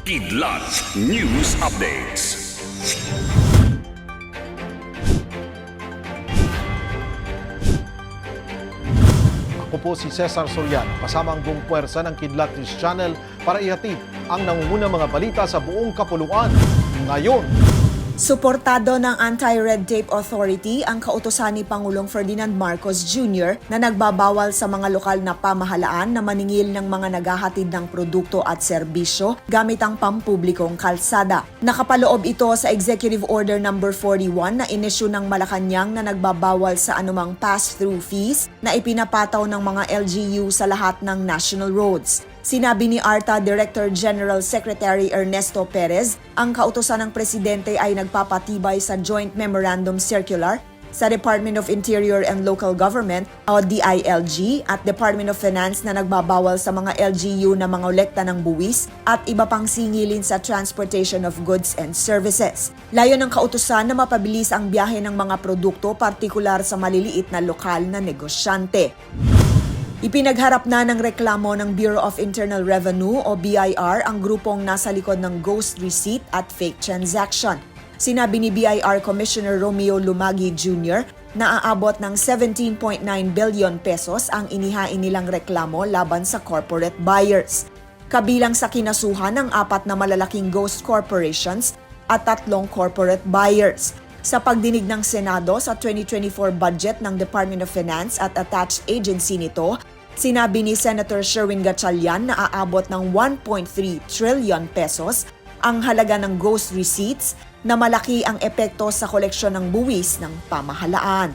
Kidlat News Updates. Ako po si Cesar Soriano, kasama ang buong puwersa ng Kidlat News Channel para ihatid ang nangungunang mga balita sa buong kapuluan. Ngayon, Suportado ng Anti-Red Tape Authority ang kautosan ni Pangulong Ferdinand Marcos Jr. na nagbabawal sa mga lokal na pamahalaan na maningil ng mga naghahatid ng produkto at serbisyo gamit ang pampublikong kalsada. Nakapaloob ito sa Executive Order No. 41 na inisyu ng Malacanang na nagbabawal sa anumang pass-through fees na ipinapataw ng mga LGU sa lahat ng national roads. Sinabi ni ARTA Director General Secretary Ernesto Perez, ang kautosan ng presidente ay nagpapatibay sa Joint Memorandum Circular sa Department of Interior and Local Government o DILG at Department of Finance na nagbabawal sa mga LGU na mga olekta ng buwis at iba pang singilin sa transportation of goods and services. Layo ng kautosan na mapabilis ang biyahe ng mga produkto partikular sa maliliit na lokal na negosyante. Ipinagharap na ng reklamo ng Bureau of Internal Revenue o BIR ang grupong nasa likod ng ghost receipt at fake transaction. Sinabi ni BIR Commissioner Romeo Lumagi Jr. na aabot ng 17.9 billion pesos ang inihain nilang reklamo laban sa corporate buyers. Kabilang sa kinasuhan ng apat na malalaking ghost corporations at tatlong corporate buyers. Sa pagdinig ng Senado sa 2024 budget ng Department of Finance at attached agency nito, sinabi ni Senator Sherwin Gatchalian na aabot ng 1.3 trillion pesos ang halaga ng ghost receipts na malaki ang epekto sa koleksyon ng buwis ng pamahalaan.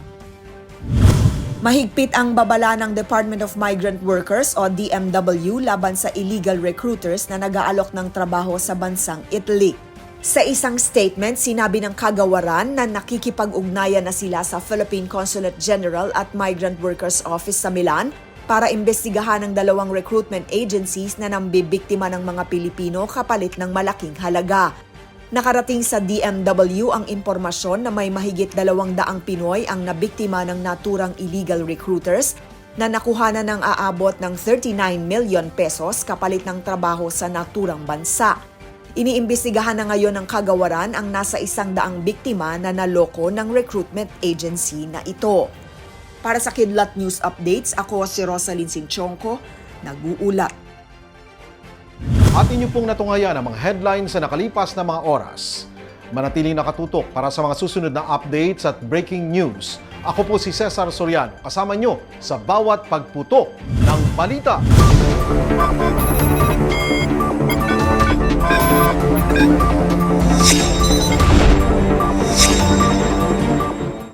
Mahigpit ang babala ng Department of Migrant Workers o DMW laban sa illegal recruiters na nag-aalok ng trabaho sa bansang Italy. Sa isang statement, sinabi ng kagawaran na nakikipag-ugnayan na sila sa Philippine Consulate General at Migrant Workers Office sa Milan para imbestigahan ng dalawang recruitment agencies na nambibiktima ng mga Pilipino kapalit ng malaking halaga. Nakarating sa DMW ang impormasyon na may mahigit dalawang daang Pinoy ang nabiktima ng naturang illegal recruiters na nakuha na ng aabot ng 39 million pesos kapalit ng trabaho sa naturang bansa. Iniimbestigahan na ngayon ng kagawaran ang nasa isang daang biktima na naloko ng recruitment agency na ito. Para sa Kidlat News Updates, ako si Rosalyn Sinchonko, nag-uulat. at inyo pong natungayan ang mga headlines sa nakalipas na mga oras. Manatiling nakatutok para sa mga susunod na updates at breaking news. Ako po si Cesar Soriano, kasama nyo sa bawat pagputok ng balita.